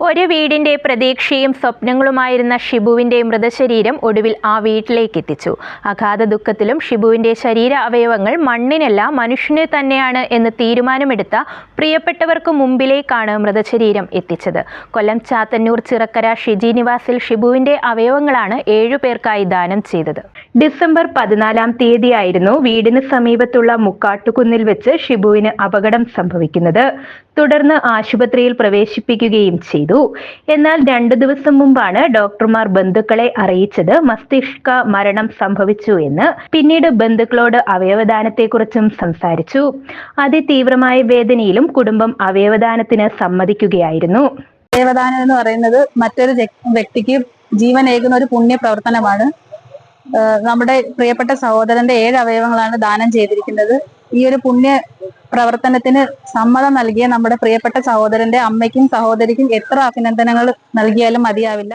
ഒരു വീടിന്റെ പ്രതീക്ഷയും സ്വപ്നങ്ങളുമായിരുന്ന ഷിബുവിന്റെ മൃതശരീരം ഒടുവിൽ ആ വീട്ടിലേക്ക് എത്തിച്ചു അഗാധ ദുഃഖത്തിലും ഷിബുവിന്റെ ശരീര അവയവങ്ങൾ മണ്ണിനല്ല മനുഷ്യനെ തന്നെയാണ് എന്ന് തീരുമാനമെടുത്ത പ്രിയപ്പെട്ടവർക്ക് മുമ്പിലേക്കാണ് മൃതശരീരം എത്തിച്ചത്. കൊല്ലം ചാത്തന്നൂർ ചിറക്കര ഷിജി നിവാസിൽ ഷിബുവിന്റെ അവയവങ്ങളാണ് ഏഴുപേർക്കായി ദാനം ചെയ്തത്. ഡിസംബർ പതിനാലാം തീയതിയായിരുന്നു വീടിന് സമീപത്തുള്ള മുക്കാട്ടുകുന്നിൽ വെച്ച് ഷിബുവിന് അപകടം സംഭവിക്കുന്നത്. തുടർന്ന് ആശുപത്രിയിൽ പ്രവേശിപ്പിക്കുകയും ചെയ്തു. എന്നാൽ രണ്ടു ദിവസം മുമ്പാണ് ഡോക്ടർമാർ ബന്ധുക്കളെ അറിയിച്ചത് മസ്തിഷ്ക മരണം സംഭവിച്ചു എന്ന്. പിന്നീട് ബന്ധുക്കളോട് അവയവദാനത്തെക്കുറിച്ചും സംസാരിച്ചു. അതിതീവ്രമായ വേദനയിലും കുടുംബം അവയവദാനത്തിന് സമ്മതിക്കുകയായിരുന്നു. അവയവദാനം എന്ന് പറയുന്നത് മറ്റൊരു വ്യക്തിക്ക് ജീവൻ ജീവനേകുന്ന ഒരു പുണ്യ പ്രവർത്തനമാണ് നമ്മുടെ പ്രിയപ്പെട്ട സഹോദരന്റെ ഏഴ് അവയവങ്ങളാണ് ദാനം ചെയ്തിരിക്കുന്നത്. ഈ ഒരു പുണ്യ പ്രവർത്തനത്തിന് സമ്മതം നൽകിയ നമ്മുടെ പ്രിയപ്പെട്ട സഹോദരന്റെ അമ്മയ്ക്കും സഹോദരിക്കും എത്ര അഭിനന്ദനങ്ങൾ നൽകിയാലും മതിയാവില്ല.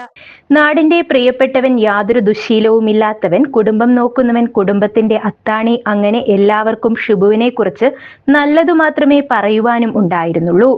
നാടിന്റെ പ്രിയപ്പെട്ടവൻ യാതൊരു ദുശീലവുമില്ലാത്തവൻ കുടുംബം നോക്കുന്നവൻ കുടുംബത്തിന്റെ അത്താണി അങ്ങനെ എല്ലാവർക്കും ഷിബുവിനെ കുറിച്ച് നല്ലതു മാത്രമേ പറയുവാനും ഉണ്ടായിരുന്നുള്ളൂ.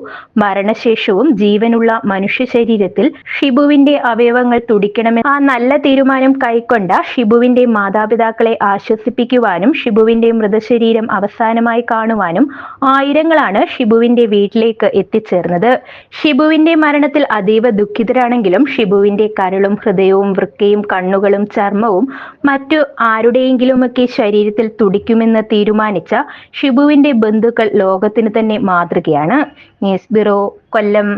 മരണശേഷവും ജീവനുള്ള മനുഷ്യ ശരീരത്തിൽ ഷിബുവിന്റെ അവയവങ്ങൾ തുടിക്കണമെന്ന് ആ നല്ല തീരുമാനം കൈക്കൊണ്ട ഷിബുവിന്റെ മാതാപിതാക്കളെ ആശ്വസിപ്പിക്കുവാനും ഷിബുവിന്റെ മൃതശരീരം അവസാനമായി കാണുവാനും ആയിരങ്ങളാണ് ഷിബുവിന്റെ വീട്ടിലേക്ക് എത്തിച്ചേർന്നത്. ഷിബുവിന്റെ മരണത്തിൽ അതീവ ദുഃഖിതരാണെങ്കിലും ഷിബുവിന്റെ കരളും ഹൃദയവും വൃക്കയും കണ്ണുകളും ചർമ്മവും മറ്റു ആരുടെയെങ്കിലുമൊക്കെ ശരീരത്തിൽ തുടിക്കുമെന്ന് തീരുമാനിച്ച ഷിബുവിന്റെ ബന്ധുക്കൾ ലോകത്തിന് തന്നെ മാതൃകയാണ്. News bureau Kollam.